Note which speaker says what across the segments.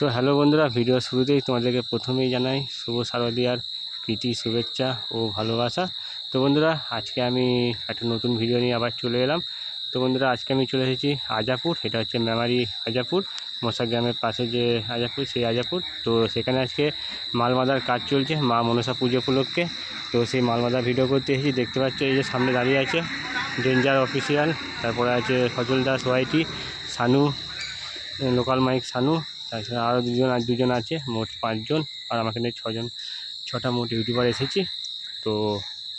Speaker 1: তো হ্যালো বন্ধুরা, ভিডিও শুরুতেই তোমাদেরকে প্রথমেই জানাই শুভ শারদীয়ার প্রীতি শুভেচ্ছা ও ভালোবাসা। তো বন্ধুরা, আজকে আমি একটা নতুন ভিডিও নিয়ে আবার চলে এলাম। তো বন্ধুরা, আজকে আমি চলে এসেছি আজাপুর, এটা হচ্ছে মেমারি আজাপুর, মশা গ্রামের পাশে যে আজাপুর, সেই আজাপুর। তো সেখানে আজকে মালমাদার কাজ চলছে, মা মনসা পুজো উপলক্ষে। তো সেই মালমাদার ভিডিও করতে এসেছি, দেখতে পাচ্ছ এই যে সামনে দাঁড়িয়ে আছে ডেঞ্জার অফিসিয়াল, তারপরে আছে Sajal Das YT, Sanu, local mike Sanu তাছাড়া আরও দুজন আর দুজন আছে, মোট পাঁচজন। আর আমাকে নিয়ে ছজন, ছটা মোট ইউটিউবার এসেছি। তো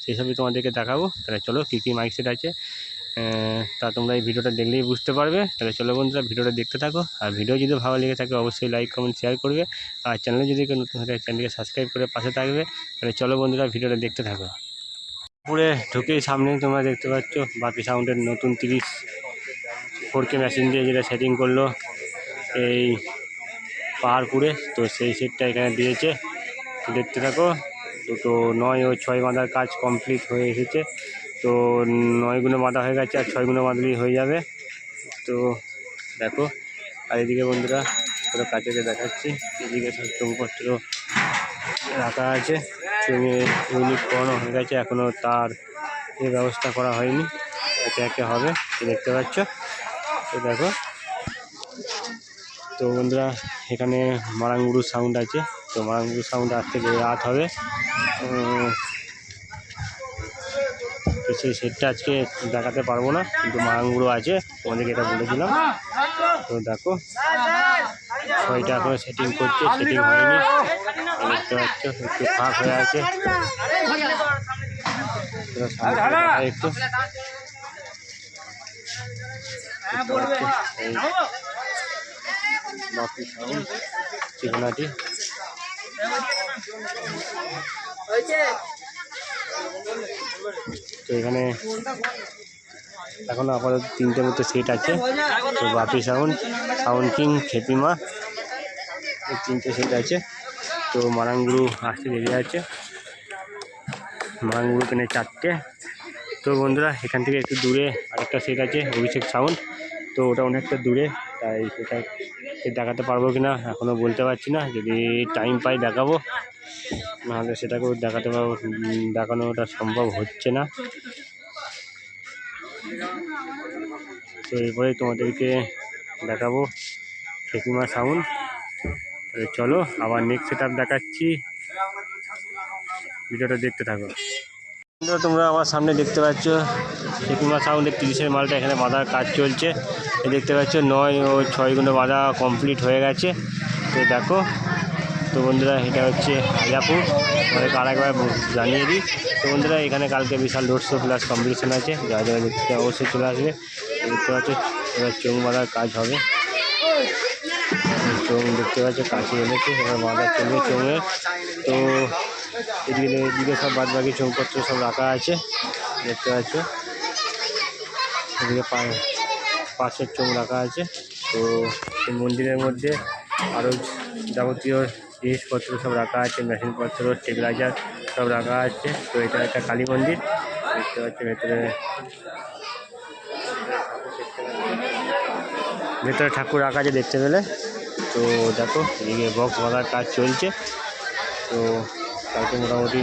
Speaker 1: সেই সবই তোমাদেরকে দেখাবো। তাহলে চলো, কী কী মাইক সেট আছে তা তোমরা এই ভিডিওটা দেখলেই বুঝতে পারবে। তাহলে চলো বন্ধুরা, ভিডিওটা দেখতে থাকো। আর ভিডিও যদি ভালো লেগে থাকে, অবশ্যই লাইক কমেন্ট শেয়ার করবে। আর চ্যানেলে যদি কেউ নতুন হয়ে চ্যানেলকে সাবস্ক্রাইব করে পাশে থাকবে। তাহলে চলো বন্ধুরা, ভিডিওটা দেখতে থাকো। পুরে ঢুকেই সামনেই তোমরা দেখতে পাচ্ছ, বাপি সাউন্ডের নতুন তিরিশ ফোর কে মেশিন দিয়ে যেটা সেটিং করল। এই পাহাড়পুরে তো সেই সেটটা এখানে দিয়েছে। দেখতে থাকো, দুটো নয় ও ছয় বাঁধার কাজ কমপ্লিট হয়ে এসেছে। তো নয়গুলো বাঁধা হয়ে গেছে আর ছয়গুলো বাঁধলেই হয়ে যাবে। তো দেখো, আর এদিকে বন্ধুরা পুরো কাছেকে দেখাচ্ছি। এদিকে চৌপত্র রাখা আছে। ইউনিট করানো হয়ে গেছে এখনও তার এ ব্যবস্থা করা হয়নি। একে একে হবে, দেখতে পাচ্ছ? তো দেখো। তো বন্ধুরা, এখানে মারাঙ্গুরু সাউন্ড আছে। তো মারাঙ্গুরু সাউন্ড আজ থেকে রাত হবে। তো সেই সেটটা আজকে দেখাতে পারব না, কিন্তু মারাঙ্গুরু আছে, তোমাদেরকে এটা বলে দিলাম। তো দেখো, ছয়টা এখনও সেটিং করছে সেটিং হয়নি। দেখতে পাচ্ছ, একটু ফাঁক হয়ে আছে। একটু বাকি সাউন্ড চিকনাটি তো এখানে এখনও আপাতত তিনটে মতো সেট আছে। তো Bapi sound sound king Khepima এই তিনটে সেট আছে। তো মারাঙ্গুরু আসতে দেরি আছে। মারাঙ্গুরু কিনে চারটে। তো বন্ধুরা, এখান থেকে একটু দূরে আরেকটা সেট আছে, অভিষেক সাউন্ড তো ওটা অনেকটা দূরে, তাই সেটা দেখাতে পারব কি না এখনও বলতে পারছি না। যদি টাইম পাই দেখাবো। নাহলে সেটাকেও দেখাতে পারব। দেখানোটা সম্ভব হচ্ছে না। তো এরপরে তোমাদেরকে দেখাবো ফেকিমা সাউন্ড চলো আবার নেক্সট সেট দেখাচ্ছি। ভিডিওটা দেখতে থাকো। বন্ধুরা, তোমরা আমার সামনে দেখতে পাচ্ছ ফেকিমা সাউন্ডের তিরিশের মালটা এখানে বাঁধার কাজ চলছে। দেখতে পাচ্ছ নয় ও ছয়গুলো বাঁধা কমপ্লিট হয়ে গেছে। তো দেখো তো বন্ধুরা এটা হচ্ছে হাজাপুর আরেকবার ব- জানিয়ে দিই। তো বন্ধুরা এখানে কালকে বিশাল রোড শো প্লাস কম্পিটিশন আছে। যা যারা দেখতে অবশ্যই চলে আসবে। দেখতে পাচ্ছ এবার চোখ বাঁধার কাজ হবে। চোখ দেখতে পাচ্ছ কাছে এনেছে এবার বাঁধা চলবে চোঙের। তো এদিকে এদিকে সব বাদ বাকি চৌপত্র সব রাখা আছে, দেখতে পাচ্ছ। এদিকে পা- পাঁচের চোখ রাখা আছে। তো এই মন্দিরের মধ্যে আরও যাবতীয় জিনিসপত্র সব রাখা আছে, মেশিনপত্র, স্টেবিলাইজার সব রাখা আছে। তো এটা একটা কালী মন্দির, দেখতে পাচ্ছি ভেতরে। ভেতরে ঠাকুর রাখা আছে দেখতে পেলে। তো দেখো, এদিকে বক্স বাঁধার কাজ চলছে। তো মোটামুটি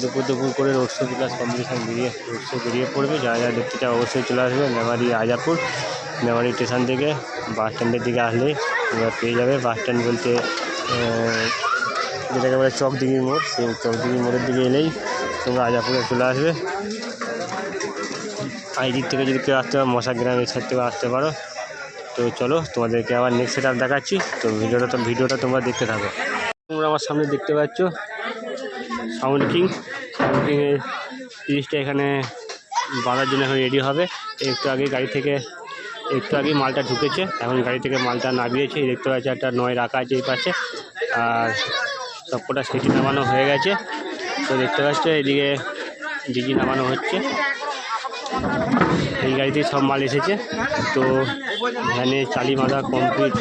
Speaker 1: দুপুর দুপুর করে রোড শো প্লাস কম্পিটিশান বেরিয়ে, রোড শো বেরিয়ে পড়বে যারা যারা দেখতে চাও অবশ্যই চলে আসবে, মেমারি আজাপুর, মেমারি স্টেশন থেকে, বাস স্ট্যান্ডের দিকে আসলেই তোমরা পেয়ে যাবে, বাস স্ট্যান্ড বলতে যেটাকে বলে চকদিঘির মোড়, সেই চকদিঘির মোড়ের দিকে এলেই তোমরা আজাপুরে চলে আসবে। দিক থেকে যদি কেউ আসতে পারো মশা গ্রাম এই সাইড থেকে আসতে পারো। তো চলো তোমাদেরকে আবার নেক্সট সেট দেখাচ্ছি। তো ভিডিওটা তো, ভিডিওটা তোমরা দেখতে থাকো। তোমরা আমার সামনে দেখতে পাচ্ছ। সাউন্ড কিং সাউন্ড কিংয়ের জিনিসটা এখানে বাঁধার জন্য এখন রেডি হবে। একটু আগে গাড়ি থেকে, একটু আগে মালটা ঢুকেছে। এখন গাড়ি থেকে মালটা নামিয়েছে। দেখতে পাচ্ছি, একটা নয় রাখা আছে এই পাশে। আর সবকটা সিটি নামানো হয়ে গেছে। তো দেখতে পাচ্ছ, এদিকে ডিজি নামানো হচ্ছে। এই গাড়িতেই সব মাল এসেছে। তো ভ্যানে চালি বাঁধা কমপ্লিট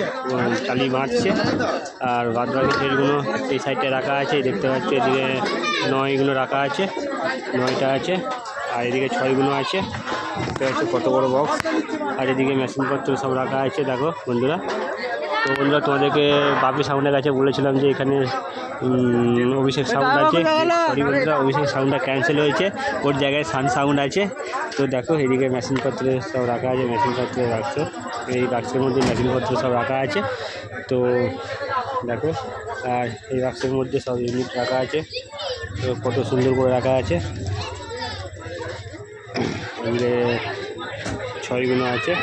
Speaker 1: চালি বাঁধছে। আর বাদ বাকি সেটগুলো এই সাইডে রাখা আছে দেখতে পাচ্ছি এদিকে নয়গুলো রাখা আছে, নয়টা আছে, আর এদিকে ছয়গুলো আছে। দেখতে পাচ্ছি কত বড় বক্স আর এদিকে মেশিনপত্র সব রাখা আছে, দেখো বন্ধুরা। তো বন্ধুরা তোমাদেরকে বাপি সাউন্ডের কাছে বলেছিলাম যে এখানে অভিষেক সাউন্ড আছে। সরি বন্ধুরা অভিষেক সাউন্ডটা ক্যান্সেল হয়েছে। ওর জায়গায় সান সাউন্ড আছে। তো দেখো এদিকে মেশিনপত্র সব রাখা আছে মেশিনপত্র বাক্স এই বাক্সের মধ্যে মেশিনপত্র সব রাখা আছে। তো দেখো আর এই বাক্সের মধ্যে সব ইউনিট রাখা আছে। তো কত সুন্দর করে রাখা আছে। ছয়গুলো আছে।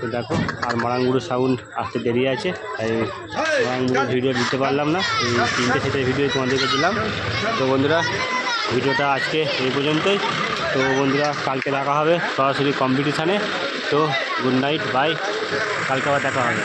Speaker 1: তো দেখো, আর মারাঙ্গুড়ো সাউন্ড আসতে দেরি আছে, তাই মারাঙ্গুড়ো ভিডিও দিতে পারলাম না। এই তিনটে সেটের ভিডিও তোমাদেরকে দিলাম। তো বন্ধুরা, ভিডিওটা আজকে এই পর্যন্তই। তো বন্ধুরা, কালকে দেখা হবে সরাসরি কম্পিটিশানে তো গুড নাইট বাই কালকে আবার দেখা হবে।